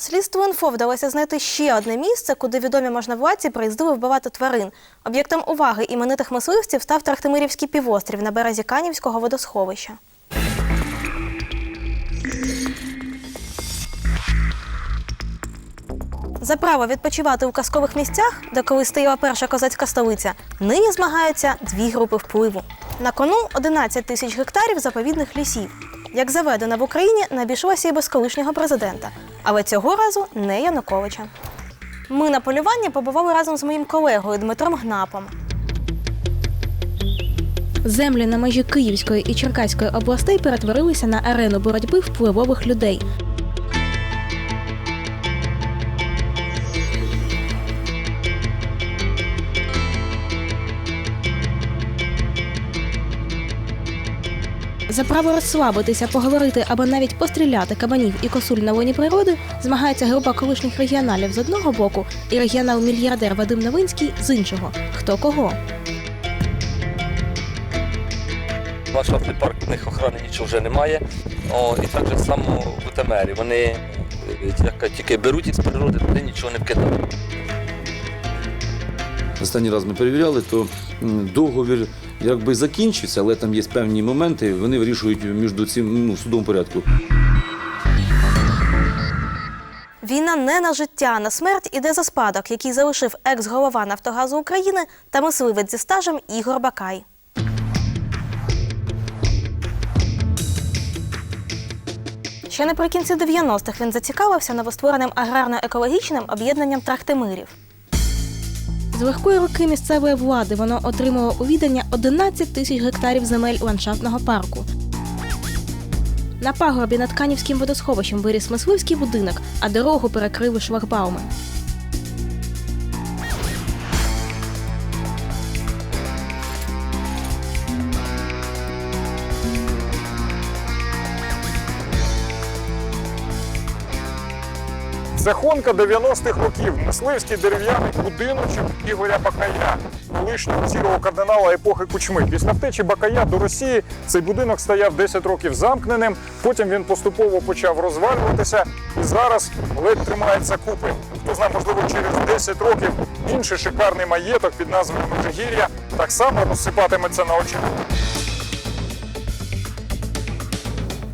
Слідству інфо вдалося знайти ще одне місце, куди відомі можновладці приїздили вбивати тварин. Об'єктом уваги іменитих мисливців став Трахтимирівський півострів на березі Канівського водосховища. За право відпочивати у казкових місцях, де колись стояла перша козацька столиця, нині змагаються дві групи впливу. На кону 11 тисяч гектарів заповідних лісів. Як заведена в Україні, не обійшлося і без колишнього президента, але цього разу не Януковича. Ми на полюванні побували разом з моїм колегою Дмитром Гнапом. Землі на межі Київської і Черкаської областей перетворилися на арену боротьби впливових людей. За право розслабитися, поговорити або навіть постріляти кабанів і косуль на лоні природи змагається група колишніх регіоналів з одного боку і регіонал-мільярдер Вадим Новинський з іншого. Хто кого? Ландшафтний парк, в них охорони нічого вже немає. О, і так же само в Утемері. Вони е, як тільки беруть їх з природи, туди нічого не вкидають. Останній раз ми перевіряли, то договір якби закінчився, але там є певні моменти, вони вирішують між цим ну, в судовому порядку. Війна не на життя, а на смерть іде за спадок, який залишив екс-голова Нафтогазу України та мисливець зі стажем Ігор Бакай. Ще наприкінці 90-х він зацікавився новоствореним аграрно-екологічним об'єднанням Трахтимирів. З легкої руки місцевої влади воно отримало у відання 11 тисяч гектарів земель ландшафтного парку. На пагорбі над Канівським водосховищем виріс мисливський будинок, а дорогу перекрили шлагбауми. Це хонка 90-х років. Мисливський дерев'яний будиночок Ігоря Бакая, колишнього сірого кардинала епохи Кучми. Після втечі Бакая до Росії цей будинок стояв 10 років замкненим. Потім він поступово почав розвалюватися і зараз ледь тримається купи. Хто знає, можливо, через 10 років інший шикарний маєток під назвою Межигір'я так само розсипатиметься на очах.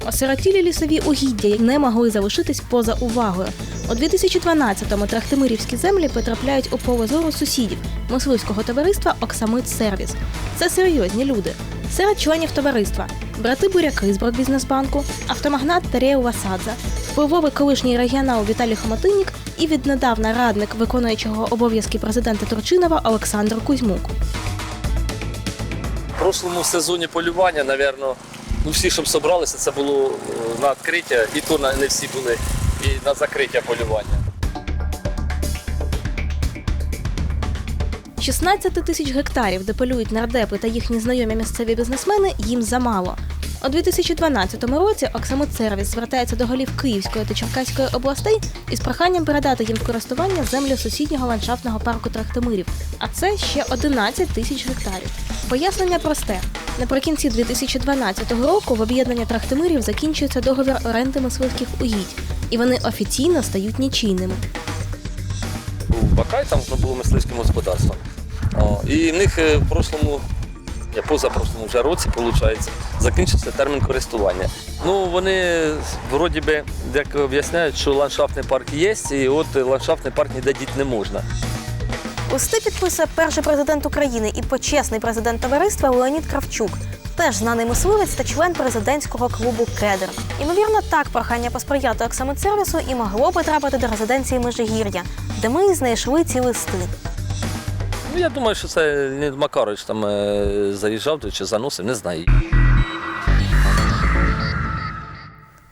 Осиротілі лісові угіддя не могли залишитись поза увагою. У 2012-му трахтимирівські землі потрапляють у поле зору сусідів мисливського товариства Оксамит Сервіс. Це серйозні люди. Серед членів товариства брати Буряки з Брокбізнесбанку, автомагнат Тарєв Васадзе, впливовий колишній регіонал Віталій Хомотинік і віднедавна радник виконуючого обов'язки президента Турчинова Олександр Кузьмук. В прошлому сезоні полювання, напевно, ну всі, щоб зібралися, це було е, на відкриття, і то не всі були, і на закриття полювання. 16 тисяч гектарів, де полюють нардепи та їхні знайомі місцеві бізнесмени, їм замало. У 2012 році Оксамит Сервіс звертається до голів Київської та Черкаської областей із проханням передати їм в користування землю сусіднього ландшафтного парку Трахтимирів, а це ще 11 тисяч гектарів. Пояснення просте. Наприкінці 2012 року в об'єднання Трахтимирів закінчується договір оренди мисливських угідь, і вони офіційно стають нічийними. Бакай там було мисливським господарством. І в них е, в прошлому, я позапрошлому вже році, виходить, закінчився термін користування. Ну, вони вроді би як об'ясняють, що ландшафтний парк є, і от ландшафтний парк ніде діти не можна. Листи підписує перший президент України і почесний президент товариства Леонід Кравчук, теж знаний мисливець та член президентського клубу Кедр. Ймовірно, так прохання посприяти Оксамитсервісу і могло потрапити до резиденції Межигір'я, де ми знайшли ці листи. Ну, я думаю, що це Леонід Макарович там е, заїжджав чи заносив, не знаю.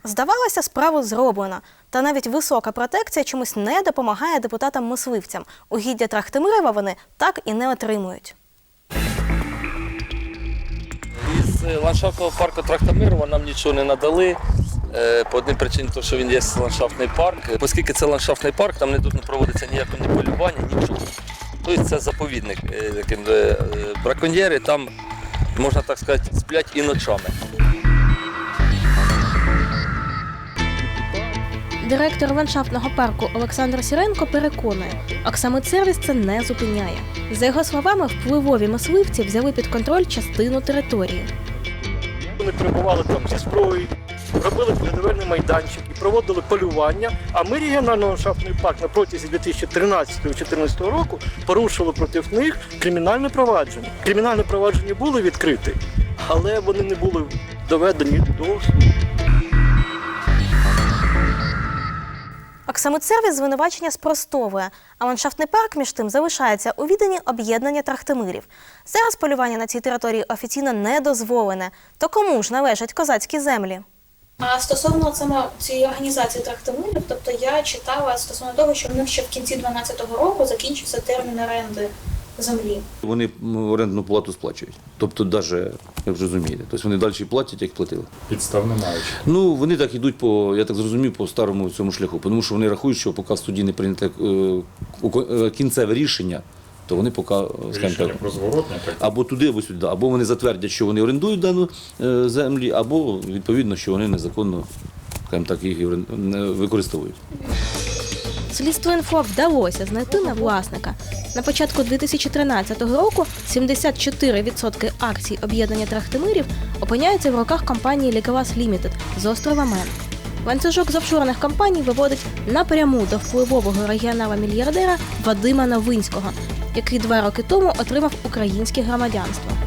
Здавалося, справу зроблено. Та навіть висока протекція чомусь не допомагає депутатам-мисливцям. Угіддя Трахтимирова вони так і не отримують. Із е, ландшафтного парку Трактамирова нам нічого не надали. е, По одній причині, тому що він є ландшафтний парк. Оскільки це ландшафтний парк, там не повинно проводитися ніякого ні полювання, нічого. Тобто це заповідник. е, яким, е, е, Браконьєри там, можна так сказати, сплять і ночами. Директор ландшафтного парку Олександр Сіренко переконує, оксамитсервіс це не зупиняє. За його словами, впливові мисливці взяли під контроль частину території. Вони перебували там зі зброєю, робили будівельний майданчик і проводили полювання. А ми регіональний ландшафтний парк на протязі 2013-2014 року порушили проти них кримінальне провадження. Кримінальне провадження були відкриті, але вони не були доведені до суду. Оксамитсервіс звинувачення спростовує, а ландшафтний парк між тим залишається у віданні об'єднання трахтимирів. Зараз полювання на цій території офіційно не дозволене. То кому ж належать козацькі землі? А стосовно саме цієї організації трактамирів, тобто я читала стосовно того, що в них ще в кінці 2012 року закінчився термін оренди землі. Вони орендну плату сплачують. Тобто, навіть, як розумієте, тобто вони далі платять, як платили. Підстав не маючи. Ну, вони так йдуть по, я так зрозумів, по старому цьому шляху, тому що вони рахують, що поки в суді не прийняте е, е, кінцеве рішення, то вони поки, е, скажімо так, або туди, або сюди, або вони затвердять, що вони орендують дану е, землі, або відповідно, що вони незаконно, скажімо так, їх не використовують. Слідство інфо вдалося знайти на власника. На початку 2013 року 74% акцій об'єднання трахтимирів опиняються в руках компанії Лікавас Лімітед з острова Мен. Ланцюжок з офшорних компаній виводить напряму до впливового регіонала мільярдера Вадима Новинського, який два роки тому отримав українське громадянство.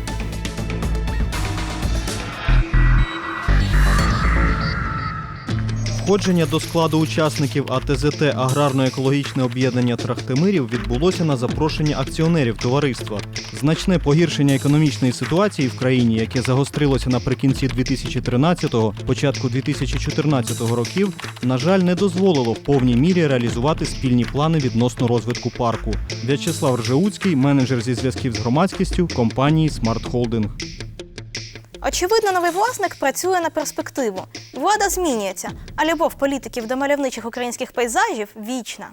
Входження до складу учасників АТЗТ аграрно-екологічне об'єднання Трахтимирів відбулося на запрошення акціонерів товариства. Значне погіршення економічної ситуації в країні, яке загострилося наприкінці 2013-го, початку 2014 років, на жаль, не дозволило в повній мірі реалізувати спільні плани відносно розвитку парку. В'ячеслав Ржеуцький, менеджер зі зв'язків з громадськістю компанії Smart Holding. Очевидно, новий власник працює на перспективу. Влада змінюється, а любов політиків до мальовничих українських пейзажів вічна.